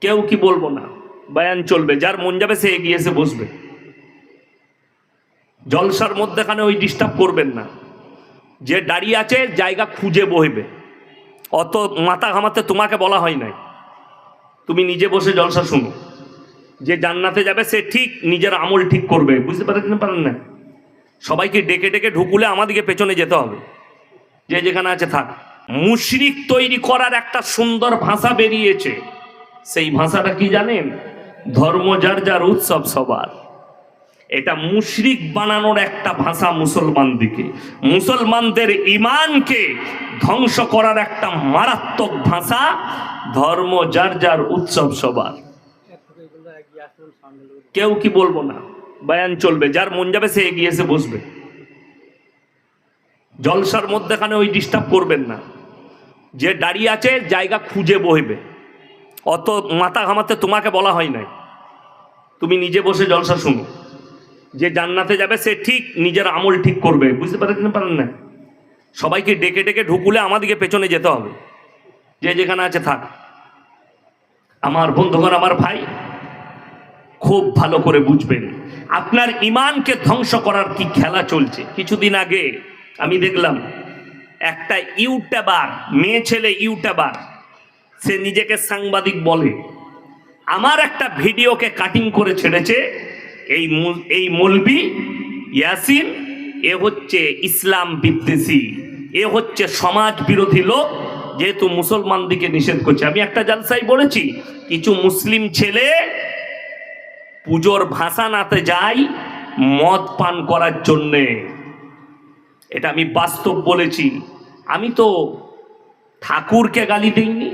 কেউ কি বলব না। বায়ান চলবে, যার মন যাবে সে এগিয়ে এসে বসবে। জলসার মধ্যেখানে ওই ডিস্টার্ব করবেন না। যে দাঁড়িয়ে আছে, জায়গা খুঁজে বইবে। অত মাথা ঘামাতে তোমাকে বলা হয় নাই। তুমি নিজে বসে জলসা শুনো। যে জান্নাতে যাবে, সে ঠিক নিজের আমল ঠিক করবে। বুঝতে পারেন পারেন না? সবাইকে ডেকে ডেকে ঢুকুলে আমাদেরকে পেছনে যেতে হবে। যে যেখানে আছে থাক। মুশরিক তৈরি করার একটা সুন্দর ভাষা বেরিয়েছে। সেই ভাষাটা কি জানেন? ধর্ম যার যার উৎসব সবার। এটা মুশরিক বানানোর একটা ভাষা মুসলমান দিকে মুসলমানদের ইমানকে ধ্বংস করার একটা মারাত্মক ভাষা ধর্ম যার যার উৎসব সবার। কেউ কি বলব না? বায়ান চলবে। যার মন যাবে সে এগিয়ে এসে বসবে। জলসার মধ্যেখানে ওই ডিস্টার্ব করবেন না। যে দাঁড়িয়ে আছে, জায়গা খুঁজে বইবে। অত মাথা ঘামাতে তোমাকে বলা হয় নাই। তুমি নিজে বসে জলসা শুনো। যে জান্নাতে যাবে, সে ঠিক নিজের আমল ঠিক করবে। বুঝতে পারেন না পারেন না সবাইকে ডেকে ডেকে ঢুকুলে আমাদেরকে পেছনে যেতে হবে। যে যেখানে আছে থাক। আমার বন্ধুগণ, আমার ভাই, খুব ভালো করে বুঝবেন। আপনার ইমানকে ধ্বংস করার কি খেলা চলছে? কিছুদিন আগে আমি দেখলাম একটা ইউটিউবার মেয়ে ছেলে ইউটিউবার সে নিজেকে সাংবাদিক বলে। আমার একটা ভিডিওকে কাটিং করে ছেড়েছে এই এই মলবি ইয়াসিন, এ হচ্ছে ইসলাম বিদ্বেষী, এ হচ্ছে সমাজ বিরোধী লোক, যেহেতু মুসলমান দিকে নিষেধ করছে। আমি একটা জালসাই বলেছি, কিছু মুসলিম ছেলে পুজোর ভাষা নাতে যায় মদ পান করার জন্যে। এটা আমি বাস্তব বলেছি। আমি তো ঠাকুরকে গালি দিইনি,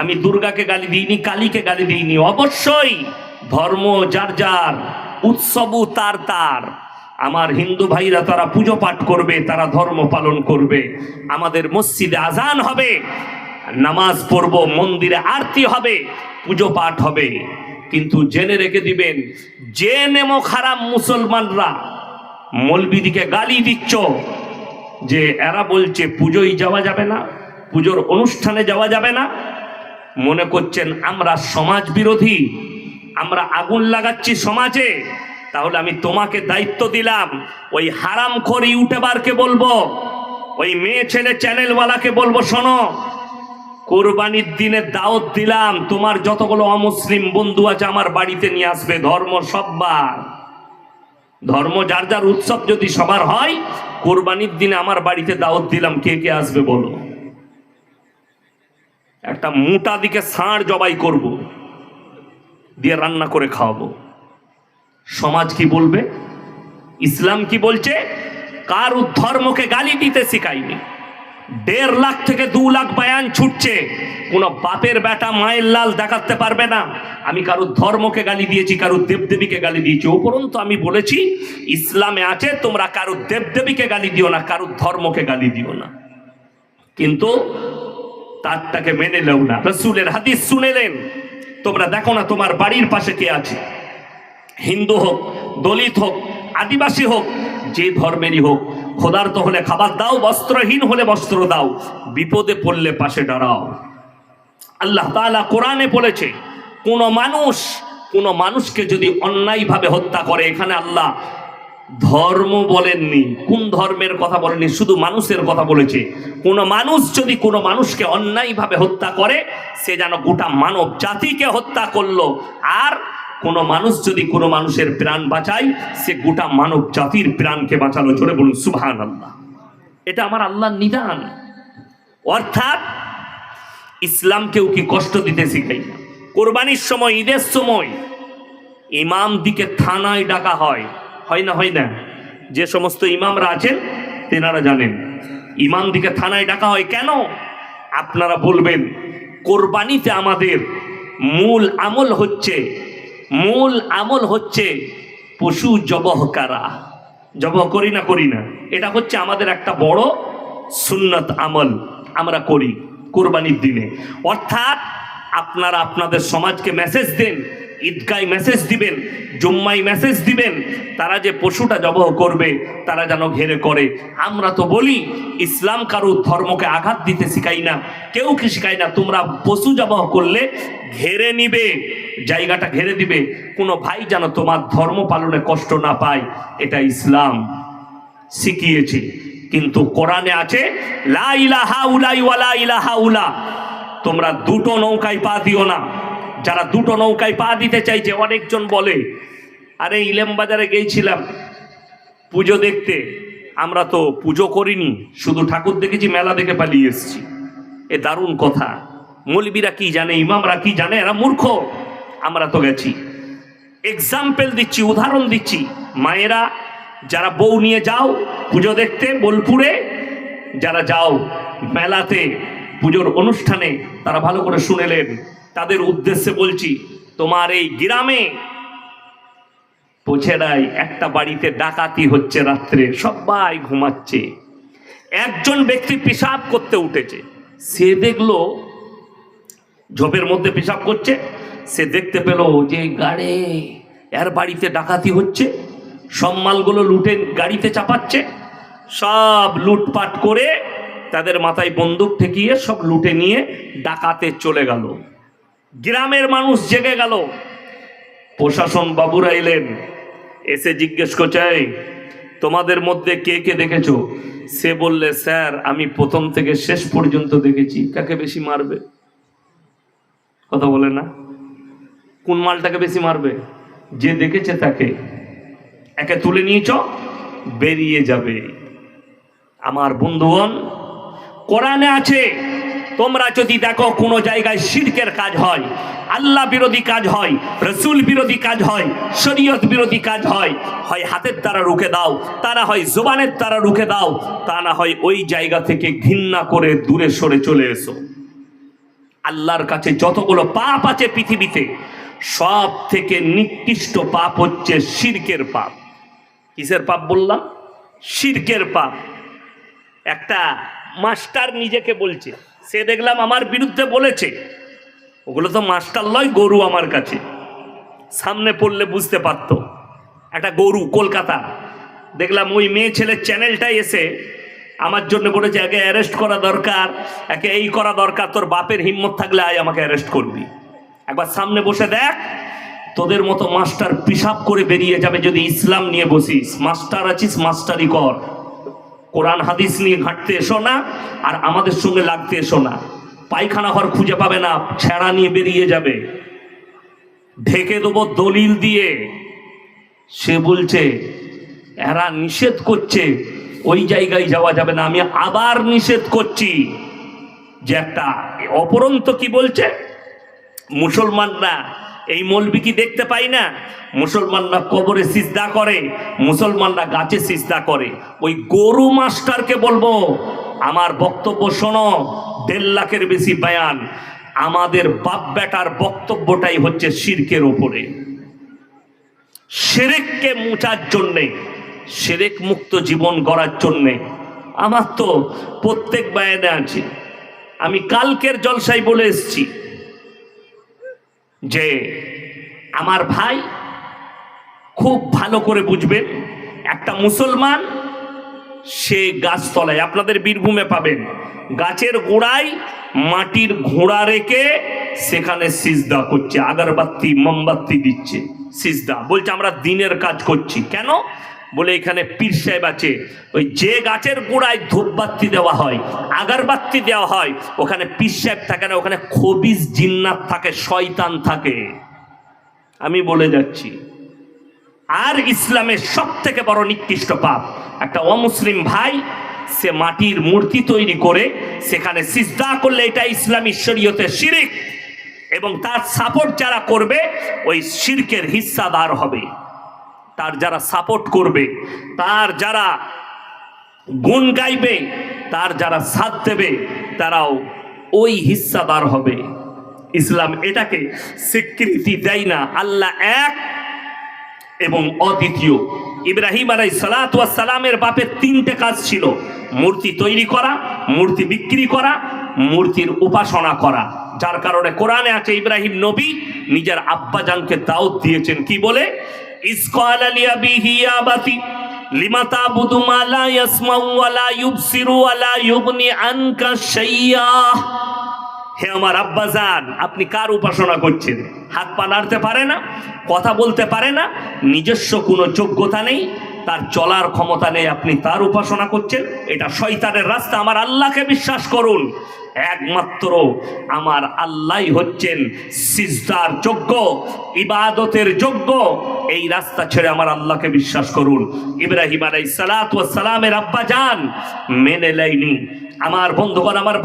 আমি দুর্গাকে গালি দিইনি, কালীকে গালি দিইনি। অবশ্যই ধর্ম যার যার, উৎসবও তার তার। আমার হিন্দু ভাইরা তারা পুজো পাঠ করবে, তারা ধর্ম পালন করবে। আমাদের মসজিদে আজান হবে, নামাজ পড়ব, মন্দিরে আরতি হবে, পুজো পাঠ হবে। কিন্তু জেনে রেখে দিবেন, যে নেমো খারাপ মুসলমানরা, মলবিদিকে গালি দিচ্ছ যে এরা বলছে পুজোই যাওয়া যাবে না, পুজোর অনুষ্ঠানে যাওয়া যাবে না। মনে করছেন, আমরা সমাজ বিরোধী, আমরা আগুন লাগাচ্ছি সমাজে, তাহলে আমি তোমাকে দায়িত্ব দিলাম। ওই হারাম খোর ইউটিউবারকে বলব, ওই মেয়ে ছেলে চ্যানেলওয়ালাকে বলব, শোনো, কোরবানির দিনে দাওয়াত দিলাম, তোমার যতগুলো অমুসলিম বন্ধু আছে আমার বাড়িতে নিয়ে আসবে, ধর্ম সব্বার ধর্ম, যার যার উৎসব যদি সবার হয়, কোরবানির দিনে আমার বাড়িতে দাওয়াত দিলাম, কে কে আসবে বলো? একটা মোটা দিকে ষাঁড় জবাই করব, দিয়ে রান্না করে খাওয়াবো। সমাজ কি বলবে? ইসলাম কি বলছে? কার ধর্মকে গালি দিতে শিখাইনি। দেড় লাখ থেকে দু লাখ বায়ান ছুটছে। কোন বাপের বেটা, মায়ের লাল দেখাতে পারবে না। আমি কারও ধর্মকে গালি দিয়েছি, কারও দেবদেবীকে গালি দিয়েছি। উপরন্তু আমি বলেছি, ইসলামে আছে, তোমরা কারও দেবদেবীকে গালি দিও না, কারও ধর্মকে গালি দিও না। কিন্তু তারটাকে মেনে নেও না। রসুলের হাদিস শুনেলেন। তোমরা দেখো না তোমার বাড়ির পাশে কে আছে। হিন্দু হোক, দলিত হোক, আদিবাসী হোক, যে ধর্মেরই হোক ক্ষুধার্ত হলে খাবার দাও, বস্ত্রহীন হলে বস্ত্র দাও, বিপদে পড়লে পাশে দাঁড়াও। আল্লাহ তাআলা কোরআনে বলেছে, কোন মানুষ, কোন মানুষকে যদি অন্যায়ভাবে হত্যা করে, এখানে আল্লাহ ধর্ম বলেননি। কোন ধর্মের কথা বলেননি? শুধু মানুষের কথা বলেছে। কোন মানুষ যদি কোনো মানুষকে অন্যায়ভাবে হত্যা করে, সে যেন গোটা মানব জাতিকে হত্যা করল। আর কোন মানুষ যদি কোনো মানুষের প্রাণ বাঁচায়, সে গোটা মানব জাতির প্রাণকে বাঁচালো। চলে বলুন সুবহান আল্লাহ এটা আমার আল্লাহর নিদান। অর্থাৎ ইসলামকেও কি কষ্ট দিতে শিখাই? কোরবানির সময়, ঈদের সময় ইমাম দিকে থানায় ডাকা হয়। হয় না হয় না? যে সমস্ত ইমামরা আছেন, তেনারা জানেন। ইমাম দিকে থানায় ডাকা হয় কেন? আপনারা বলবেন, কোরবানিতে আমাদের মূল আমল হচ্ছে মূল আমল হচ্ছে পশু জবহ কারা। জবহ করি না করি না। এটা হচ্ছে আমাদের একটা বড় সুন্নত আমল আমরা করি কোরবানির দিনে। অর্থাৎ আপনারা আপনাদের সমাজকে মেসেজ দেন ঈদগায় মেসেজ দিবেন জুম্মাই মেসেজ দিবেন, তারা যে পশুটা জবহ করবে, তারা যেন ঘেরে করে। আমরা তো বলি, ইসলাম কারও ধর্মকে আঘাত দিতে শিখাই না। কেউ কি শিখাই না? তোমরা পশু জবহ করলে ঘেরে নিবে, জায়গাটা ঘেরে দিবে। কোনো ভাই যেন তোমার ধর্ম পালনে কষ্ট না পায়, এটা ইসলাম। শিখিয়েছে। কিন্তু কোরআনে আছে, লা ইলাহা উলাই ওয়ালা ইলাহা উলা। তোমরা দুটো নৌকায় পা দিও না। যারা দুটো নৌকায় পা দিতে চাইছে অনেকজন বলে, আরে, ইলেম বাজারে গিয়েছিলাম পুজো দেখতে। আমরা তো পুজো করিনি, শুধু ঠাকুর দেখেছি, মেলা দেখে পালিয়ে এসেছি। এ দারুণ কথা। মৌলবীরা কি জানে, ইমামরা কি জানে? এরা মূর্খ। আমরা তো গেছি। এক্সাম্পল দিচ্ছি, উদাহরণ দিচ্ছি। মায়েরা, যারা বউ নিয়ে যাও পুজো দেখতে বোলপুরে, যারা যাও মেলাতে পুজোর অনুষ্ঠানে, তারা ভালো করে শুনেলেন তাদের উদ্দেশ্যে বলছি, তোমার এই গ্রামে পোছেরাই একটা বাড়িতে ডাকাতি হচ্ছে রাত্রে, সবাই ঘুমাচ্ছে। একজন ব্যক্তি পেশাব করতে উঠেছে, সে দেখল, ঝোপের মধ্যে পেশাব করছে, সে দেখতে পেল যে গাড়ে এর বাড়িতে ডাকাতি হচ্ছে, সব মালগুলো লুটে গাড়িতে চাপাচ্ছে, সব লুটপাট করে তাদের মাথায় বন্দুক ঠেকিয়ে সব লুটে নিয়ে ডাকাতে চলে গেল। গ্রামের মানুষ জেগে গেল। প্রশাসন বাবুরা এলেন। এসে জিজ্ঞেস করছে "এই, তোমাদের মধ্যে কে কে দেখেছ? সে বললে স্যার আমি প্রথম থেকে শেষ পর্যন্ত দেখেছি। কাকে বেশি মারবে? কথা বলে না। কোন মালটাকে বেশি মারবে? যে দেখেছে তাকে। একে তুলে নিয়েছ বেরিয়ে যাবে। আমার বন্ধুগণ কোরআনে আছে তোমরা যদি দেখো কোনো জায়গায় শিরকের কাজ হয়, আল্লাহ বিরোধী কাজ হয়, রসুল বিরোধী কাজ হয়, শরীয়ত বিরোধী কাজ হয় হয় হাতের দ্বারা রুখে দাও, তা না হয় জোবানের দ্বারা রুখে দাও, তা না হয় ওই জায়গা থেকে ঘৃণা করে দূরে সরে চলে এসো। আল্লাহর কাছে যতগুলো পাপ আছে পৃথিবীতে সব থেকে নিকৃষ্ট পাপ হচ্ছে শিরকের পাপ। কিসের পাপ বললাম? শিরকের পাপ। একটা মাস্টার নিজেকে বলছে। সে দেখলাম আমার বিরুদ্ধে বলেছে। ওগুলো তো মাস্টার লয় গরু আমার কাছে। সামনে পড়লে বুঝতে পারতো। একটা গরু, কলকাতা। দেখলাম ওই মেয়ে ছেলের চ্যানেলটাই এসে আমার জন্য বলেছে, একে অ্যারেস্ট করা দরকার, একে এই করা দরকার, তোর বাপের হিম্মত থাকলে আয় আমাকে অ্যারেস্ট করবি। একবার সামনে বসে দেখ, তোদের মতো মাস্টার পিসাব করে বেরিয়ে যাবে যদি ইসলাম নিয়ে বসিস। মাস্টার আছিস মাস্টারই কর। কোরআন হাদিস নিয়ে ঘাঁটতে এসো না, আর আমাদের সঙ্গে লাগতে এসো না। পায়খানা ঘর খুঁজে পাবে না, ছেঁড়া নিয়ে বেরিয়ে যাবে। ঢেকে দেবো দলিল দিয়ে। সে বলছে, এরা নিষেধ করছে, ওই জায়গায় যাওয়া যাবে না, আমি আবার নিষেধ করছি। যে একটা অপরন্ত কি বলছে? মুসলমানরা এই মলবি কি দেখতে পাই না? মুসলমানরা কবরে সিজদা করে, মুসলমানরা গাছে সিজদা করে। ওই গরু মাস্টারকে বলব, আমার বক্তব্য শোনো, দেড় লাখের বেশি বয়ান। আমাদের বাপ বেটার বক্তব্যটাই হচ্ছে শির্কের ওপরে সেরেককে মুছার জন্যে সেরেক মুক্ত জীবন গড়ার জন্যে আমার তো প্রত্যেক বায়ানে আছে। আমি কালকের জলসাই বলে এসছি যে আমার ভাই খুব ভালো করে বুঝবেন, একটা মুসলমান, সে গাছতলায়, আপনাদের বীরভূমে পাবেন, গাছের গোড়ায় মাটির ঘোড়া রেখে সেখানে সিজদা করছে, আগারবাতি, মোমবাতি দিচ্ছে, সিজদা, বলছে আমরা দিনের কাজ করছি। কেন? বলে এখানে পীর সাহেব আছে, ওই যে গাছের গোড়ায় ধূপবাতি দেওয়া হয়, আগারবাতি দেওয়া হয়, ওখানে পীর সাহেব থাকে না, ওখানে খবিজ জিন্নাত থাকে, শয়তান থাকে। আমি বলে যাচ্ছি, আর ইসলামের সব থেকে বড় নিকৃষ্ট পাপ, একটা অমুসলিম ভাই, সে মাটির মূর্তি তৈরি করে, সেখানে সিজদা করলে এটা ইসলামী শরীয়তে শিরিক, এবং তার সাপোর্ট যারা করবে, ওই শিরকের হিস্সাদার হবে। তার যারা সাপোর্ট করবে, তার যারা গুণ গাইবে, তার যারা সাথ দেবে, তারাও ওই হিস্সাদার হবে। ইসলাম এটাকে স্বীকৃতি দেয় না, আল্লাহ এক এবং অদ্বিতীয়। ইব্রাহিম আলাই সালামের বাপের তিনটে কাজ ছিল, মূর্তি তৈরি করা, মূর্তি বিক্রি করা, মূর্তির উপাসনা করা। যার কারণে কোরআনে আছে ইব্রাহিম নবী, নিজের আব্বাজানকে দাওয়াত দিয়েছেন। কি বলে? হে আমার আব্বাজান আপনি কার উপাসনা করছেন? হাত পা নাড়তে পারে না, কথা বলতে পারে না, নিজস্ব কোনো যোগ্যতা নেই তার চলার ক্ষমতা নেই, আপনি তার উপাসনা করছেন, এটা শয়তানের রাস্তা। আমার আল্লাহকে বিশ্বাস করুন। একমাত্র আমার আল্লাহ হচ্ছেন সিজদার যোগ্য, ইবাদতের যোগ্য। এই রাস্তা ছেড়ে আমার আল্লাহকে বিশ্বাস করুন। ইব্রাহিম আলাই সালাত সালামের আব্বা যান মেনে নেয়নি। আমার বন্ধুগণ, আমার